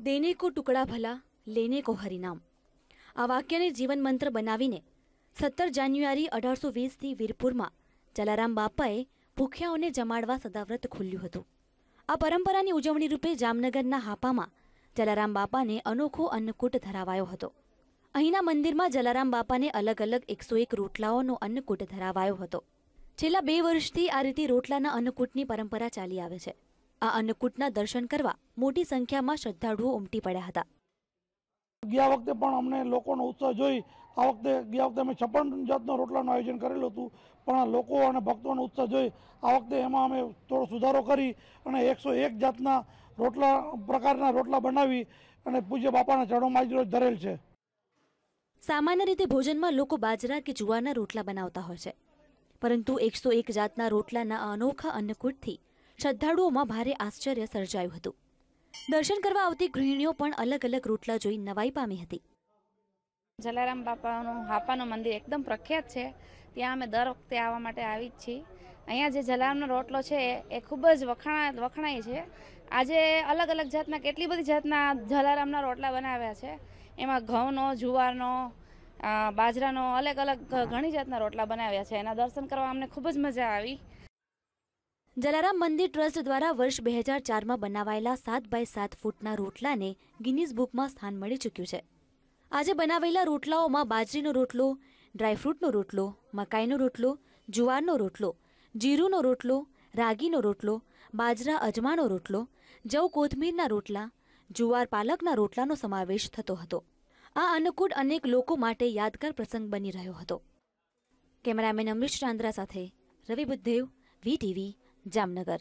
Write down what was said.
દેને કો ટુકડા ભલા, લેને કો હરિનામ. આ વાક્યને જીવન મંત્ર બનાવીને સત્તર જાન્યુઆરી અઢારસો વીસથી વીરપુરમાં જલારામ બાપાએ ભૂખ્યાઓને જમાડવા સદાવ્રત ખુલ્યું હતું. આ પરંપરાની ઉજવણી રૂપે જામનગરના હાપામાં જલારામ બાપાને અનોખો અન્નકૂટ ધરાવાયો હતો. અહીંના મંદિરમાં જલારામ બાપાને અલગ અલગ એકસો એક રોટલાઓનો અન્નકૂટ ધરાવાયો હતો. છેલ્લા બે વર્ષથી આ રીતે રોટલાના અન્નકૂટની પરંપરા ચાલી આવે છે. આ અન્નકૂટના દર્શન કરવા મોટી સંખ્યામાં શ્રદ્ધાળુઓ ઉમટી પડ્યા હતા. ગયા વખતે પણ અમને લોકોનો ઉત્સાહ જોઈ આ વખતે ગયા વખતે અમે છપ્પન જાતનો રોટલાનું આયોજન કરેલું હતું. પણ લોકો અને ભક્તોનો ઉત્સાહ જોઈ આ વખતે એમાં અમે થોડો સુધારો કરી અને એકસો એક જાતના રોટલા પ્રકારના રોટલા બનાવી અને પૂજ્ય બાપાના ચરણોમાં જ રોજ ધરેલ છે. સામાન્ય રીતે ભોજનમાં લોકો બાજરા કે જુવારના રોટલા બનાવતા હોય છે. પરંતુ એકસો એક જાતના રોટલાના અનોખા અન્નકૂટથી શ્રદ્ધાળુઓમાં ભારે આશ્ચર્ય સર્જાયું હતું. દર્શન કરવા આવતી ગૃહિણીઓ પણ અલગ અલગ રોટલા જોઈ નવાઈ પામી હતી. જલારામ બાપાનું, હાપાનું મંદિર એકદમ પ્રખ્યાત છે. ત્યાં અમે દર વખતે આવવા માટે આવી જ છીએ. અહીંયા જે જલારામનો રોટલો છે, એ ખૂબ જ વખણા, વખણાય છે. આજે અલગ અલગ જાતના, કેટલી બધી જાતના જલારામના રોટલા બનાવ્યા છે. એમાં ઘઉંનો, જુવારનો બાજરાનો અલગ અલગ ઘણી જાતના રોટલા બનાવ્યા છે. એના દર્શન કરવા અમને ખૂબ જ મજા આવી. જલારામ મંદિર ટ્રસ્ટ દ્વારા વર્ષ બે હજાર ચારમાં બનાવાયેલા સાત બાય સાત ફૂટના રોટલાને ગિનીઝ બુકમાં સ્થાન મળી ચૂક્યું છે. આજે બનાવેલા રોટલાઓમાં બાજરીનો રોટલો ડ્રાયફ્રૂટનો રોટલો, મકાઈનો રોટલો, જુવારનો રોટલો, જીરુંનો રોટલો, રાગીનો રોટલો, બાજરા અજમાનો રોટલો, જવ કોથમીરના રોટલા, જુવાર પાલકના રોટલાનો સમાવેશ થતો હતો. આ અન્નકૂટ અનેક લોકો માટે યાદગાર પ્રસંગ બની રહ્યો હતો. કેમેરામેન અમરીશ ચાંદ્રા સાથે રવિ બુદ્ધદેવ વીટીવી જામનગર.